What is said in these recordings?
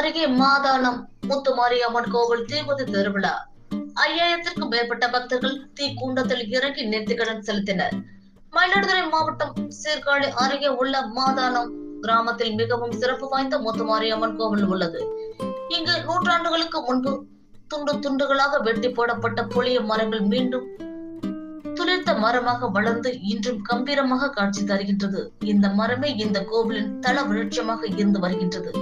தொடங்கிய மாதாளம் முத்துமாரியம்மன் கோவில் தீபதி திருவிழா. ஐயாயிரத்திற்கும் மேற்பட்ட பக்தர்கள் தீக்குண்டத்தில் இறங்கி நெத்திக்கடன் செலுத்தினர். மயிலாடுதுறை மாவட்டம் சீர்காழி அருகே உள்ள மாதாளம் கிராமத்தில் மிகவும் சிறப்பு வாய்ந்த முத்துமாரியம்மன் கோவில் உள்ளது. இங்கு நூற்றாண்டுகளுக்கு முன்பு துண்டு துண்டுகளாக வெட்டி போடப்பட்ட புளிய மரங்கள் மீண்டும் துளிர்த்த மரமாக வளர்ந்து இன்றும் கம்பீரமாக காட்சி தருகின்றது. இந்த மரமே இந்த கோவிலின் தல விருட்சமாக இருந்து வருகின்றது.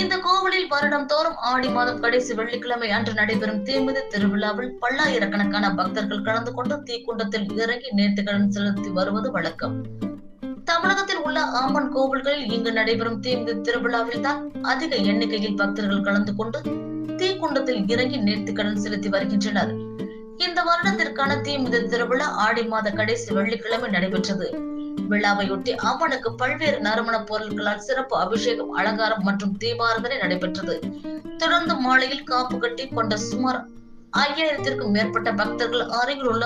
இந்த கோவிலில் வருடம் தோறும் ஆடி மாதம் கடைசி வெள்ளிக்கிழமை அன்று நடைபெறும் தீமிதி திருவிழாவில் பல்லாயிரக்கணக்கான பக்தர்கள் கலந்து கொண்டு தீக்குண்டத்தில் இறங்கி நேர்த்திக்கடன் செலுத்தி வருவது வழக்கம். தமிழகத்தில் உள்ள ஆமன் கோவில்களில் இங்கு நடைபெறும் தீமிதி திருவிழாவில் தான் அதிக எண்ணிக்கையில் பக்தர்கள் கலந்து கொண்டு தீக்குண்டத்தில் இறங்கி நேர்த்திக்கடன் செலுத்தி வருகின்றனர். இந்த வருடத்திற்கான தீமிதி திருவிழா ஆடி மாத கடைசி வெள்ளிக்கிழமை நடைபெற்றது. விழாவையொட்டி அம்மனுக்கு பல்வேறு நறுமண பொருட்களால் சிறப்பு அபிஷேகம் அலங்காரம் மற்றும் தீபாரதனை நடைபெற்றது. தொடர்ந்து மாலையில் காப்பு கட்டி கொண்ட சுமார் ஐயாயிரத்திற்கும் மேற்பட்ட பக்தர்கள் அருகில் உள்ள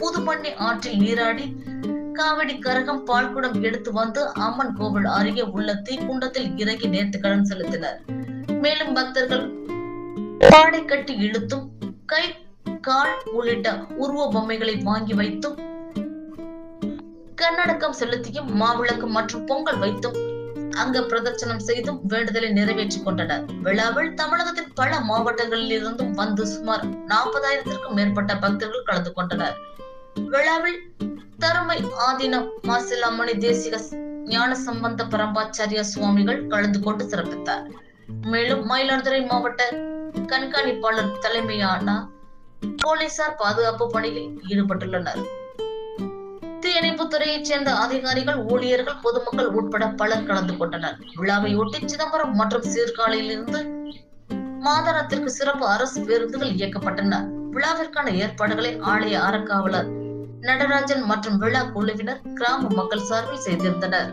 புதுமண்ணி ஆற்றில் நீராடி காவடி கரகம் பால்குடம் எடுத்து வந்து அம்மன் கோவில் அருகே உள்ள தீக்குண்டத்தில் இறங்கி நேர்த்து கடன் செலுத்தினர். மேலும் பக்தர்கள் பாடை கட்டி இழுத்தும் கை கால் உள்ளிட்ட உருவ பொம்மைகளை வாங்கி வைத்தும் கண்ணடக்கம் செலுத்தியும் மாவிளக்கு மற்றும் பொங்கல் வைத்தும் அங்க பிரதர்சனம் செய்தும் வேண்டுதலை நிறைவேற்றிக் கொண்டனர். விழாவில் தமிழகத்தின் பல மாவட்டங்களில் இருந்தும் வந்து சுமார் நாற்பதாயிரத்திற்கும் மேற்பட்ட பக்தர்கள் கலந்து கொண்டனர். விழாவில் தருமை ஆதீனம் மாசிலாமணி தேசிக ஞான சம்பந்த பரம்பாச்சாரிய சுவாமிகள் கலந்து கொண்டு சிறப்பித்தார். மேலும் மயிலாடுதுறை மாவட்ட கண்காணிப்பாளர் தலைமையான போலீசார் பாதுகாப்பு பணியில் ஈடுபட்டுள்ளனர். தீயணைப்பு சேர்ந்த அதிகாரிகள் ஊழியர்கள் பொதுமக்கள் உட்பட பலர் கலந்து கொண்டனர். விழாவை ஒட்டி சிதம்பரம் மற்றும் சீர்காழியில் இருந்து மாதரத்திற்கு சிறப்பு அரசு பேருந்துகள் இயக்கப்பட்டன. விழாவிற்கான ஏற்பாடுகளை ஆலய அறக்காவலர் நடராஜன் மற்றும் விழா குழுவினர் கிராம மக்கள் சார்பில் செய்திருந்தனர்.